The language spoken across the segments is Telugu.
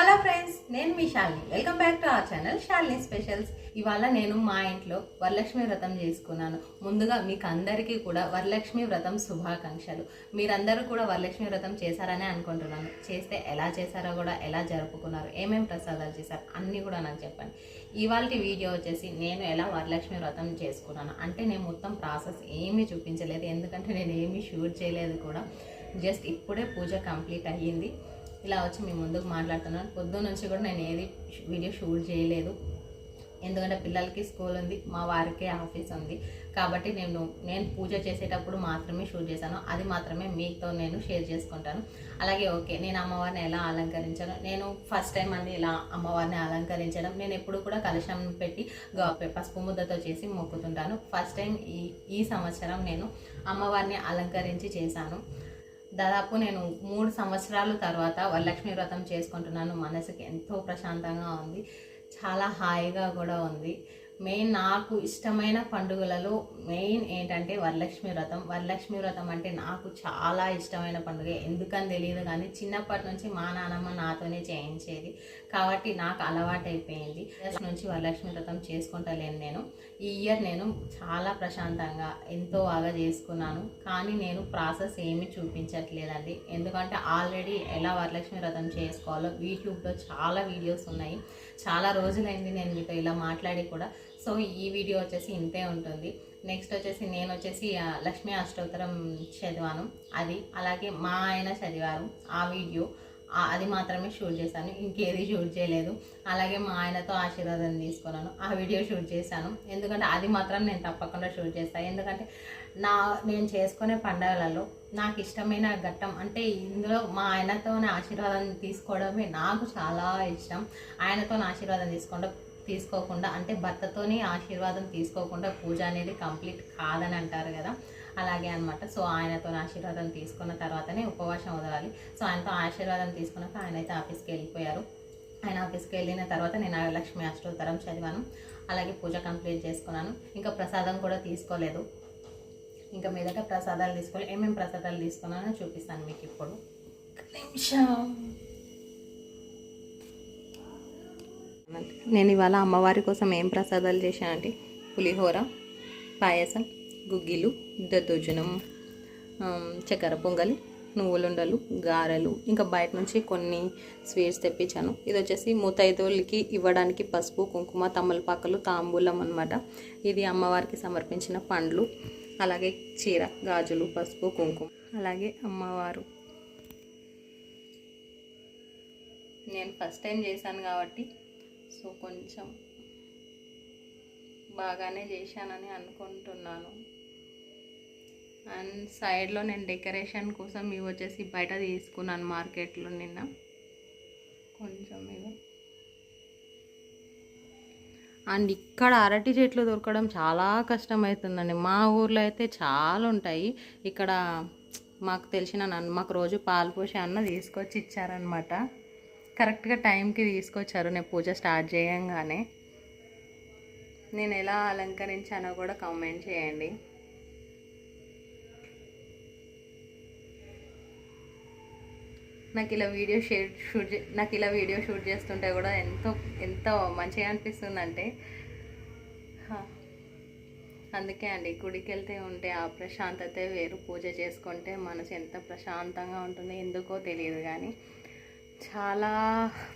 హలో ఫ్రెండ్స్ నేను మీ Shalini welcome back to our channel Shalini specials ఇవాళ నేను మా ఇంట్లో వరలక్ష్మి వ్రతం చేసుకున్నాను. ముందుగా మీకు అందరికీ కూడా వరలక్ష్మి వ్రతం శుభాకాంక్షలు. మీరందరూ కూడా వరలక్ష్మి వ్రతం చేశారని అనుకుంటున్నాను. చేస్తే ఎలా చేశారో కూడా ఎలా జరుపుకున్నారు ఏమేమి ప్రసాదాలు చేశారు అన్నీ కూడా నాకు చెప్పండి. ఇవాళ వీడియో వచ్చేసి నేను ఎలా వరలక్ష్మి వ్రతం చేసుకున్నాను అంటే నేను మొత్తం ప్రాసెస్ ఏమీ చూపించలేదు. ఎందుకంటే నేను ఏమీ షూట్ చేయలేదు కూడా. జస్ట్ ఇప్పుడే పూజ కంప్లీట్ అయ్యింది. ఇలా వచ్చి మీ ముందుకు మాట్లాడుతున్నాను. పొద్దున్న నుంచి కూడా నేను ఏది వీడియో షూట్ చేయలేదు. ఎందుకంటే పిల్లలకి స్కూల్ ఉంది మా వారికి ఆఫీస్ ఉంది. కాబట్టి నేను నేను పూజ చేసేటప్పుడు మాత్రమే షూట్ చేశాను. అది మాత్రమే మీతో నేను షేర్ చేసుకుంటాను. అలాగే ఓకే నేను అమ్మవారిని ఎలా అలంకరించాను? నేను ఫస్ట్ టైం అండి ఇలా అమ్మవారిని అలంకరించడం. నేను ఎప్పుడు కూడా కలశం పెట్టి పసుపు ముద్దతో చేసి మొక్కుతుంటాను. ఫస్ట్ టైం ఈ ఈ సంవత్సరం నేను అమ్మవారిని అలంకరించి చేశాను. దాదాపు నేను మూడు సంవత్సరాల తర్వాత వరలక్ష్మి వ్రతం చేసుకుంటున్నాను. మనసుకి ఎంతో ప్రశాంతంగా ఉంది. చాలా హాయిగా కూడా ఉంది. మెయిన్ నాకు ఇష్టమైన పండుగలలో మెయిన్ ఏంటంటే వరలక్ష్మి వ్రతం. వరలక్ష్మి వ్రతం అంటే నాకు చాలా ఇష్టమైన పండుగ. ఎందుకని తెలియదు కానీ చిన్నప్పటి నుంచి మా నాన్నమ్మ నాతోనే చేయించేది. కాబట్టి నాకు అలవాటు అయిపోయింది ఫస్ట్ నుంచి వరలక్ష్మి వ్రతం చేసుకుంటలేను నేను. ఈ ఇయర్ నేను చాలా ప్రశాంతంగా ఎంతో బాగా చేసుకున్నాను. కానీ నేను ప్రాసెస్ ఏమీ చూపించట్లేదండి. ఎందుకంటే ఆల్రెడీ ఎలా వరలక్ష్మి వ్రతం చేసుకోవాలో యూట్యూబ్లో చాలా వీడియోస్ ఉన్నాయి. చాలా రోజులైంది నేను మీతో ఇలా మాట్లాడి కూడా. సో ఈ వీడియో వచ్చేసి ఇంతే ఉంటుంది. నెక్స్ట్ వచ్చేసి నేను వచ్చేసి లక్ష్మీ అష్టోత్తరం చదివాను. అది అలాగే మా ఆయన చదివారు ఆ వీడియో. అది మాత్రమే షూట్ చేశాను. ఇంకేది షూట్ చేయలేదు. అలాగే మా ఆయనతో ఆశీర్వాదం తీసుకున్నాను. ఆ వీడియో షూట్ చేశాను. ఎందుకంటే అది మాత్రం నేను తప్పకుండా షూట్ చేస్తాను ఎందుకంటే నా నేను చేసుకునే పండగలలో నాకు ఇష్టమైన ఘట్టం అంటే ఇందులో మా ఆయనతో ఆశీర్వాదం తీసుకోవడమే నాకు చాలా ఇష్టం. ఆయనతో ఆశీర్వాదం తీసుకోవడం తీసుకోకుండా అంటే భర్తతోని ఆశీర్వాదం తీసుకోకుండా పూజ అనేది కంప్లీట్ కాదని అంటారు కదా. అలాగే అనమాట సో ఆయనతో ఆశీర్వాదం తీసుకున్న తర్వాతనే ఉపవాసం వదలాలి. సో ఆయనతో ఆశీర్వాదం తీసుకున్నాక ఆయన అయితే ఆఫీస్కి వెళ్ళిపోయారు. ఆయన ఆఫీస్కి వెళ్ళిన తర్వాత నేను ఆ లక్ష్మీ అష్టోత్తరం చదివాను. అలాగే పూజ కంప్లీట్ చేసుకున్నాను. ఇంకా ప్రసాదం కూడా తీసుకోలేదు. ఇంకా మీదట ప్రసాదాలు తీసుకోవాలి ఏమేమి ప్రసాదాలు తీసుకున్నానో చూపిస్తాను మీకు ఇప్పుడు. నిమిషం. నేను ఇవాళ అమ్మవారి కోసం ఏం ప్రసాదాలు చేశానంటే పులిహోర పాయసం గుగ్గిలు దద్దోజనం చక్కెర పొంగలి నువ్వులుండలు గారెలు. ఇంకా బయట నుంచి కొన్ని స్వీట్స్ తెప్పించాను. ఇది వచ్చేసి ముతైదోళ్ళకి ఇవ్వడానికి పసుపు కుంకుమ తమ్మలపాకలు తాంబూలం అన్నమాట. ఇది అమ్మవారికి సమర్పించిన పండ్లు. అలాగే చీర గాజులు పసుపు కుంకుమ. అలాగే అమ్మవారు. నేను ఫస్ట్ టైం చేశాను కాబట్టి సో కొంచెం బాగానే చేశానని అనుకుంటున్నాను. అండ్ సైడ్లో నేను డెకరేషన్ కోసం ఇవి వచ్చేసి బయట తీసుకున్నాను మార్కెట్లో నిన్న. కొంచెం ఇవి. అండ్ ఇక్కడ అరటి చెట్లు దొరకడం చాలా కష్టమవుతుందండి మా ఊర్లో అయితే చాలా ఉంటాయి. ఇక్కడ మాకు తెలిసిన నన్ను మాకు రోజు పాలు పోసి అన్న తీసుకొచ్చి ఇచ్చారనమాట కరెక్ట్గా టైంకి తీసుకొచ్చారు. నేను పూజ స్టార్ట్ చేయంగానే. నేను ఎలా అలంకరించానో కూడా కామెంట్ చేయండి. నాకు ఇలా వీడియో షేర్ షూట్ నాకు ఇలా వీడియో షూట్ చేస్తుంటే కూడా ఎంతో ఎంతో మంచిగా అనిపిస్తుందంటే. అందుకే అండి గుడికి వెళ్తే ఉంటే ఆ ప్రశాంతతే వేరు. పూజ చేసుకుంటే మనసు ఎంత ప్రశాంతంగా ఉంటుంది ఎందుకో తెలియదు కానీ చాలా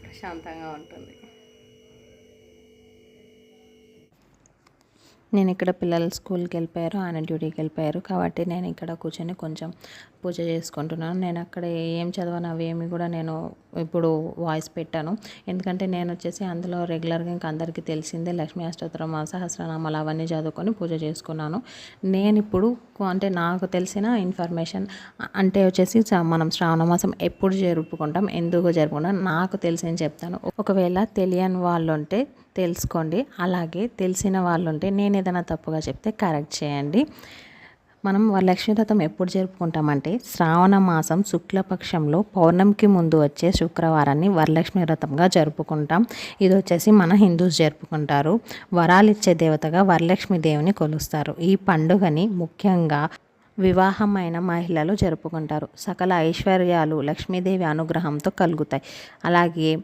ప్రశాంతంగా ఉంటుంది. నేను ఇక్కడ పిల్లలు స్కూల్కి వెళ్ళిపోయారు ఆయన డ్యూటీకి వెళ్ళిపోయారు. కాబట్టి నేను ఇక్కడ కూర్చొని కొంచెం పూజ చేసుకుంటున్నాను. నేను అక్కడ ఏం చదవను అవేమి కూడా నేను ఇప్పుడు వాయిస్ పెట్టాను. ఎందుకంటే నేను వచ్చేసి అందులో రెగ్యులర్గా ఇంకా అందరికీ తెలిసిందే లక్ష్మీ అష్టోత్తరం సహస్రనామాలు అవన్నీ చదువుకొని పూజ చేసుకున్నాను. నేను ఇప్పుడు అంటే నాకు తెలిసిన ఇన్ఫర్మేషన్ అంటే వచ్చేసి మనం శ్రావణ మాసం ఎప్పుడు జరుపుకుంటాం ఎందుకు జరుపుకుంటాం నాకు తెలిసింది చెప్తాను. ఒకవేళ తెలియని వాళ్ళు ఉంటే తెలుసుకోండి. అలాగే తెలిసిన వాళ్ళు ఉంటే నేను ఏదైనా తప్పుగా చెప్తే కరెక్ట్ చేయండి. మనం వరలక్ష్మీ వ్రతం ఎప్పుడు జరుపుకుంటామంటే శ్రావణ మాసం శుక్లపక్షంలో పౌర్ణమికి ముందు వచ్చే శుక్రవారాన్ని వరలక్ష్మి వ్రతంగా జరుపుకుంటాం. ఇది వచ్చేసి మన హిందూస్ జరుపుకుంటారు. వరాలిచ్చే దేవతగా వరలక్ష్మి దేవిని కొలుస్తారు. ఈ పండుగని ముఖ్యంగా వివాహమైన మహిళలు జరుపుకుంటారు. సకల ఐశ్వర్యాలు లక్ష్మీదేవి అనుగ్రహంతో కలుగుతాయి. అలాగే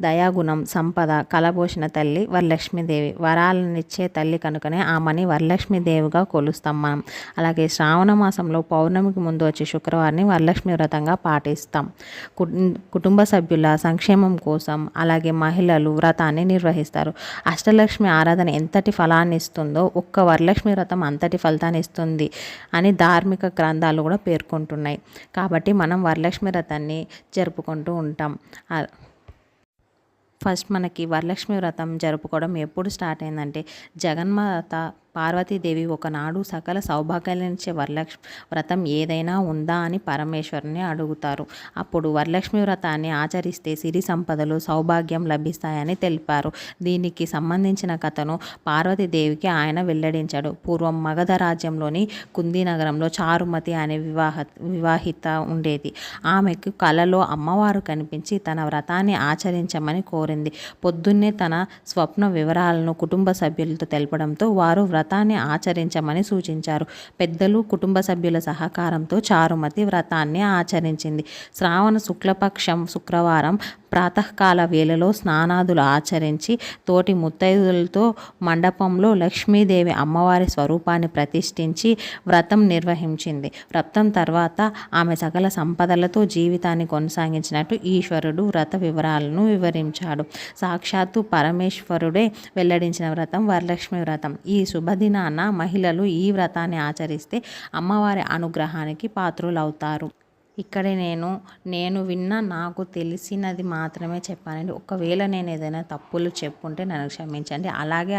దయాగుణం సంపద కలబోసిన తల్లి వరలక్ష్మీదేవి. వరాలనిచ్చే తల్లి కనుకనే ఆమెని వరలక్ష్మీదేవిగా కొలుస్తాం మనం. అలాగే శ్రావణ మాసంలో పౌర్ణమికి ముందు వచ్చే శుక్రవారిని వరలక్ష్మి వ్రతంగా పాటిస్తాం. కుటుంబ సభ్యుల సంక్షేమం కోసం అలాగే మహిళలు వ్రతాన్ని నిర్వహిస్తారు. అష్టలక్ష్మి ఆరాధన ఎంతటి ఫలాన్ని ఇస్తుందో ఒక్క వరలక్ష్మి వ్రతం అంతటి ఫలితాన్ని ఇస్తుంది అని ధార్మిక గ్రంథాలు కూడా పేర్కొంటున్నాయి. కాబట్టి మనం వరలక్ష్మి వ్రతాన్ని జరుపుకుంటూ ఉంటాం. ఫస్ట్ మనకి వరలక్ష్మి వ్రతం జరుపుకోవడం ఎప్పుడు స్టార్ట్ అయిందంటే జగన్మాత పార్వతీదేవి ఒకనాడు సకల సౌభాగ్యాలనిచ్చే వరలక్ష్మి వ్రతం ఏదైనా ఉందా అని పరమేశ్వరుని అడుగుతారు. అప్పుడు వరలక్ష్మి వ్రతాన్ని ఆచరిస్తే సిరి సంపదలు సౌభాగ్యం లభిస్తాయని తెలిపారు. దీనికి సంబంధించిన కథను పార్వతీదేవికి ఆయన వెల్లడించాడు. పూర్వం మగధ రాజ్యంలోని కుందీ నగరంలో చారుమతి అనే వివాహ వివాహిత ఉండేది. ఆమెకు కలలో అమ్మవారు కనిపించి తన వ్రతాన్ని ఆచరించమని కోరింది. పొద్దున్నే తన స్వప్న వివరాలను కుటుంబ సభ్యులతో తెలపడంతో వారు వ్రతాన్ని ఆచరించమని సూచించారు. పెద్దలు కుటుంబ సభ్యుల సహకారంతో చారుమతి వ్రతాన్ని ఆచరించింది. శ్రావణ శుక్లపక్షం శుక్రవారం ప్రాతకాల వేళలో స్నానాదులు ఆచరించి తోటి ముత్తైదులతో మండపంలో లక్ష్మీదేవి అమ్మవారి స్వరూపాన్ని ప్రతిష్ఠించి వ్రతం నిర్వహించింది. వ్రతం తర్వాత ఆమె సకల సంపదలతో జీవితాన్ని కొనసాగించినట్టు ఈశ్వరుడు వ్రత వివరాలను వివరించాడు. సాక్షాత్తు పరమేశ్వరుడే వెల్లడించిన వ్రతం వరలక్ష్మి వ్రతం. ఈ శుభదినాన మహిళలు ఈ వ్రతాన్ని ఆచరిస్తే అమ్మవారి అనుగ్రహానికి పాత్రులవుతారు. ఇక్కడ నేను నేను విన్న నాకు తెలిసినది మాత్రమే చెప్పానండి ఒకవేళ నేను ఏదైనా తప్పులు చెప్పుంటే నన్ను క్షమించండి. అలాగే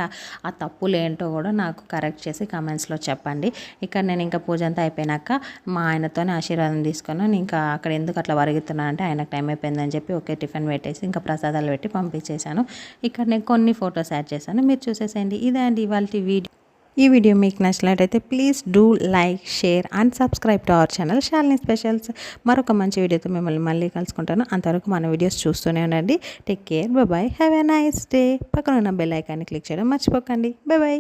ఆ- తప్పులు ఏంటో కూడా నాకు కరెక్ట్ చేసి కమెంట్స్లో చెప్పండి. ఇక్కడ నేను ఇంకా పూజ అంతా అయిపోయినాక మా ఆయనతోనే ఆశీర్వాదం తీసుకొని ఇంకా అక్కడ ఎందుకు అట్లా వరుగుతున్నాను అంటే ఆయనకు టైం అయిపోయిందని చెప్పి ఒకే టిఫిన్ పెట్టేసి ఇంకా ప్రసాదాలు పెట్టి పంపించేశాను. ఇక్కడ నేను కొన్ని ఫొటోస్ యాడ్ చేశాను. మీరు చూసేసేయండి. ఇదే అండి ఇవాళ వీడియో. ఈ వీడియో మీకు నచ్చినట్లయితే please do like share and subscribe to our channel Shalini specials మరొక మంచి వీడియోతో మిమ్మల్ని మళ్ళీ కలుసుకుంటాను. అంతవరకు మన వీడియోస్ చూస్తూనే ఉండండి. Take care bye have a nice day పక్కన ఉన్న బెల్ ఐకాన్ని క్లిక్ చేయడం మర్చిపోకండి. బాయ్